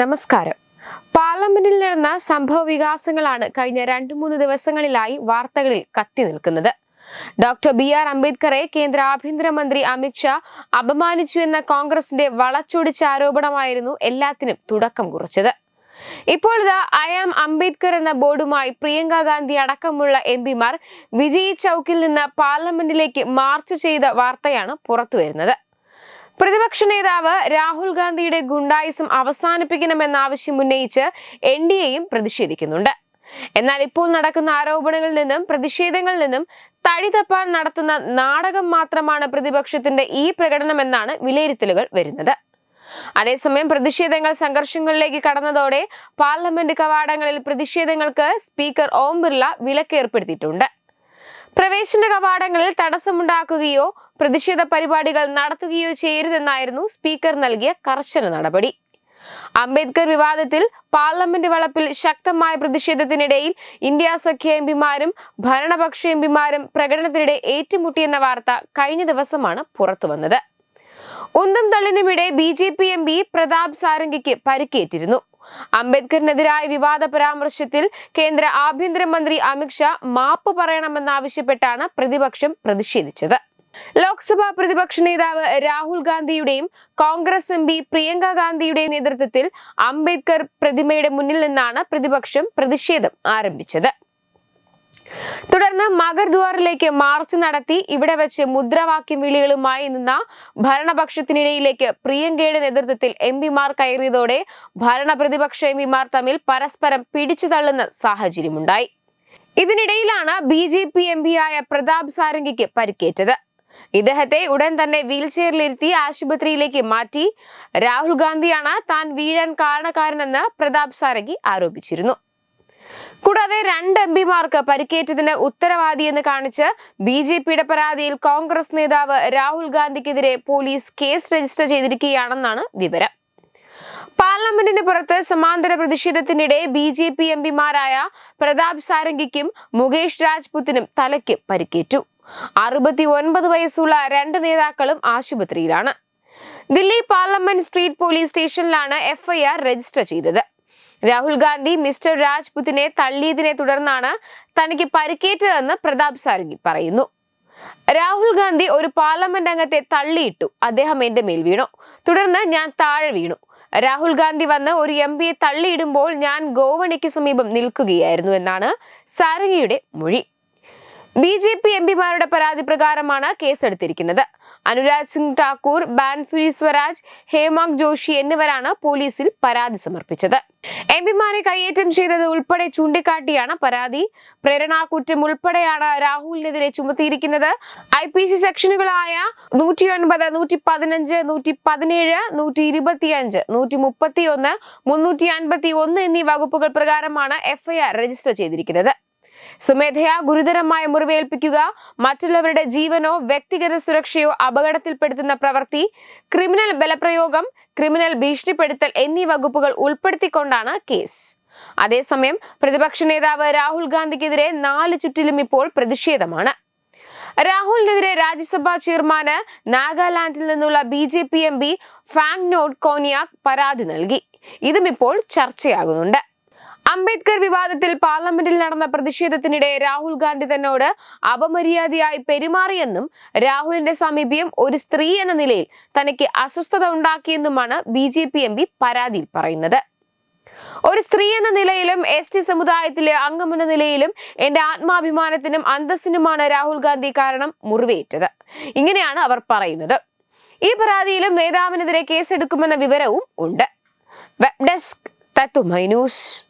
നമസ്കാരം. പാർലമെന്റിൽ നടന്ന സംഭവ വികാസങ്ങളാണ് കഴിഞ്ഞ രണ്ടു മൂന്ന് ദിവസങ്ങളിലായി വാർത്തകളിൽ കത്തി നിൽക്കുന്നത്. ഡോക്ടർ ബി ആർ അംബേദ്കറെ കേന്ദ്ര ആഭ്യന്തരമന്ത്രി അമിത്ഷാ അപമാനിച്ചു എന്ന കോൺഗ്രസിന്റെ വളച്ചൊടിച്ച ആരോപണമായിരുന്നു എല്ലാത്തിനും തുടക്കം കുറിച്ചത്. ഇപ്പോൾ ഐ ആം അംബേദ്കർ എന്ന ബോർഡുമായി പ്രിയങ്ക ഗാന്ധി അടക്കമുള്ള എം പിമാർ വിജയ് ചൌക്കിൽ നിന്ന് പാർലമെന്റിലേക്ക് മാർച്ച് ചെയ്ത വാർത്തയാണ് പുറത്തുവരുന്നത്. പ്രതിപക്ഷ നേതാവ് രാഹുൽ ഗാന്ധിയുടെ ഗുണ്ടായിസം അവസാനിപ്പിക്കണമെന്ന ആവശ്യം ഉന്നയിച്ച് എൻ ഡി എയും പ്രതിഷേധിക്കുന്നുണ്ട്. എന്നാൽ ഇപ്പോൾ നടക്കുന്ന ആരോപണങ്ങളിൽ നിന്നും പ്രതിഷേധങ്ങളിൽ നിന്നും തടി തപ്പാൻ നടത്തുന്ന നാടകം മാത്രമാണ് പ്രതിപക്ഷത്തിന്റെ ഈ പ്രകടനമെന്നാണ് വിലയിരുത്തലുകൾ വരുന്നത്. അതേസമയം പ്രതിഷേധങ്ങൾ സംഘർഷങ്ങളിലേക്ക് കടന്നതോടെ പാർലമെന്റ് കവാടങ്ങളിൽ പ്രതിഷേധങ്ങൾക്ക് സ്പീക്കർ ഓം ബിർള വിലക്ക് ഏർപ്പെടുത്തിയിട്ടുണ്ട് പ്രവേശന കവാടങ്ങളിൽ തടസ്സമുണ്ടാക്കുകയോ പ്രതിഷേധ പരിപാടികൾ നടത്തുകയോ ചെയ്യരുതെന്നായിരുന്നു സ്പീക്കർ നൽകിയ കർശന നടപടി. അംബേദ്കർ വിവാദത്തിൽ പാർലമെന്റ് വളപ്പിൽ ശക്തമായ പ്രതിഷേധത്തിനിടയിൽ ഇന്ത്യ സഖ്യ എംപിമാരും ഭരണപക്ഷ എംപിമാരും പ്രകടനത്തിനിടെ ഏറ്റുമുട്ടിയെന്ന വാർത്ത കഴിഞ്ഞ ദിവസമാണ് പുറത്തുവന്നത്. ഉന്തും തള്ളിനുമിടെ B J P M P Pratap സാരംഗിക്ക് പരിക്കേറ്റിരുന്നു. അംബേദ്കറിനെതിരായ വിവാദ പരാമർശത്തിൽ കേന്ദ്ര ആഭ്യന്തരമന്ത്രി അമിത്ഷാ മാപ്പ് പറയണമെന്നാവശ്യപ്പെട്ടാണ് പ്രതിപക്ഷം പ്രതിഷേധിച്ചത്. ലോക്സഭാ പ്രതിപക്ഷ നേതാവ് രാഹുൽ ഗാന്ധിയുടെയും കോൺഗ്രസ് എം പി പ്രിയങ്ക ഗാന്ധിയുടെയും നേതൃത്വത്തിൽ അംബേദ്കർ പ്രതിമയുടെ മുന്നിൽ നിന്നാണ് പ്രതിപക്ഷം പ്രതിഷേധം ആരംഭിച്ചത്. തുടർന്ന് മകർദ്വാറിലേക്ക് മാർച്ച് നടത്തി ഇവിടെ വെച്ച് മുദ്രാവാക്യം വിളികളുമായി നിന്ന ഭരണപക്ഷത്തിനിടയിലേക്ക് പ്രിയങ്കയുടെ നേതൃത്വത്തിൽ എം പിമാർ കയറിയതോടെ ഭരണ പ്രതിപക്ഷ എം പിമാർ തമ്മിൽ പരസ്പരം പിടിച്ചു തള്ളുന്ന സാഹചര്യമുണ്ടായി. ഇതിനിടയിലാണ് ബി ജെ പി എം പിയായ പ്രതാപ് സാരംഗിക്ക് പരിക്കേറ്റത്. ഇദ്ദേഹത്തെ ഉടൻ തന്നെ വീൽചെയറിലിരുത്തി ആശുപത്രിയിലേക്ക് മാറ്റി. രാഹുൽ ഗാന്ധിയാണ് താൻ വീഴാൻ കാരണക്കാരനെന്ന് പ്രതാപ് സാരംഗി ആരോപിച്ചിരുന്നു. കൂടാതെ രണ്ട് എം പിമാർക്ക് പരിക്കേറ്റതിന് ഉത്തരവാദിയെന്ന് കാണിച്ച് ബി ജെ പിയുടെ പരാതിയിൽ കോൺഗ്രസ് നേതാവ് രാഹുൽ ഗാന്ധിക്കെതിരെ പോലീസ് കേസ് രജിസ്റ്റർ ചെയ്തിരിക്കുകയാണെന്നാണ് വിവരം. പാർലമെന്റിന് പുറത്ത് സമാന്തര പ്രതിഷേധത്തിനിടെ ബി ജെ പി എം പിമാരായ പ്രതാപ് സാരംഗിക്കും മുകേഷ് രാജ്പുത്തിനും തലയ്ക്ക് പരിക്കേറ്റു. അറുപത്തി ഒൻപത് വയസ്സുള്ള രണ്ട് നേതാക്കളും ആശുപത്രിയിലാണ്. ദില്ലി പാർലമെന്റ് സ്ട്രീറ്റ് പോലീസ് സ്റ്റേഷനിലാണ് എഫ്ഐആർ രജിസ്റ്റർ ചെയ്തത്. രാഹുൽ ഗാന്ധി മിസ്റ്റർ രാജ്പുത്തിനെ തള്ളിയതിനെ തുടർന്നാണ് തനിക്ക് പരിക്കേറ്റതെന്ന് പ്രതാപ് സാരംഗി പറയുന്നു. രാഹുൽ ഗാന്ധി ഒരു പാർലമെന്റ് അംഗത്തെ തള്ളിയിട്ടു അദ്ദേഹം എന്റെ മേൽ വീണു. തുടർന്ന് ഞാൻ താഴെ വീണു. രാഹുൽ ഗാന്ധി വന്ന് ഒരു എം പിയെ തള്ളിയിടുമ്പോൾ ഞാൻ ഗോവണിക്ക് സമീപം നിൽക്കുകയായിരുന്നു എന്നാണ് സാരംഗിയുടെ മൊഴി. ബി ജെ പി എം പിമാരുടെ പരാതി പ്രകാരമാണ് കേസെടുത്തിരിക്കുന്നത്. അനുരാഗ് സിംഗ് ഠാക്കൂർ ബാൻസുരി സ്വരാജ് ഹേമാങ് ജോഷി എന്നിവരാണ് പോലീസിൽ പരാതി സമർപ്പിച്ചത്. എം പിമാരെ കയ്യേറ്റം ചെയ്തത് ഉൾപ്പെടെ ചൂണ്ടിക്കാട്ടിയാണ് പരാതി. പ്രേരണാകുറ്റം ഉൾപ്പെടെയാണ് രാഹുലിനെതിരെ ചുമത്തിയിരിക്കുന്നത്. ഐ പി സി സെക്ഷനുകളായ നൂറ്റി ഒൻപത് നൂറ്റി പതിനഞ്ച് നൂറ്റി പതിനേഴ് നൂറ്റി ഇരുപത്തിയഞ്ച് നൂറ്റി മുപ്പത്തി ഒന്ന് മുന്നൂറ്റി അൻപത്തി ഒന്ന് എന്നീ വകുപ്പുകൾ പ്രകാരമാണ് എഫ്ഐആർ രജിസ്റ്റർ ചെയ്തിരിക്കുന്നത്. സ്വമേധയാ ഗുരുതരമായ മുറിവേൽപ്പിക്കുക മറ്റുള്ളവരുടെ ജീവനോ വ്യക്തിഗത സുരക്ഷയോ അപകടത്തിൽപ്പെടുത്തുന്ന പ്രവൃത്തി ക്രിമിനൽ ബലപ്രയോഗം ക്രിമിനൽ ഭീഷണിപ്പെടുത്തൽ എന്നീ വകുപ്പുകൾ ഉൾപ്പെടുത്തിക്കൊണ്ടാണ് കേസ്. അതേസമയം പ്രതിപക്ഷ നേതാവ് രാഹുൽ ഗാന്ധിക്കെതിരെ നാല് ചുറ്റിലും ഇപ്പോൾ പ്രതിഷേധമാണ്. രാഹുലിനെതിരെ രാജ്യസഭാ ചെയർമാന് നാഗാലാൻഡിൽ നിന്നുള്ള B J P M P Phangnon Konyak പരാതി നൽകി. ഇതും ഇപ്പോൾ ചർച്ചയാകുന്നുണ്ട്. അംബേദ്കർ വിവാദത്തിൽ പാർലമെന്റിൽ നടന്ന പ്രതിഷേധത്തിനിടെ രാഹുൽ ഗാന്ധി തന്നോട് അപമര്യാദയായി പെരുമാറിയെന്നും രാഹുലിന്റെ സമീപ്യം ഒരു സ്ത്രീ എന്ന നിലയിൽ തനിക്ക് അസ്വസ്ഥത ഉണ്ടാക്കിയെന്നുമാണ് B J P M P പരാതിയിൽ പറയുന്നത്. ഒരു സ്ത്രീ എന്ന നിലയിലും എസ് ടി സമുദായത്തിലെ അംഗമെന്ന നിലയിലും എന്റെ ആത്മാഭിമാനത്തിനും അന്തസ്സിനുമാണ് രാഹുൽ ഗാന്ധി കാരണം മുറിവേറ്റത്. ഇങ്ങനെയാണ് അവർ പറയുന്നത്. ഈ പരാതിയിലും നേതാവിനെതിരെ കേസെടുക്കുമെന്ന വിവരവും ഉണ്ട്. വെബ് ഡെസ്ക് തത്തുമൈ news.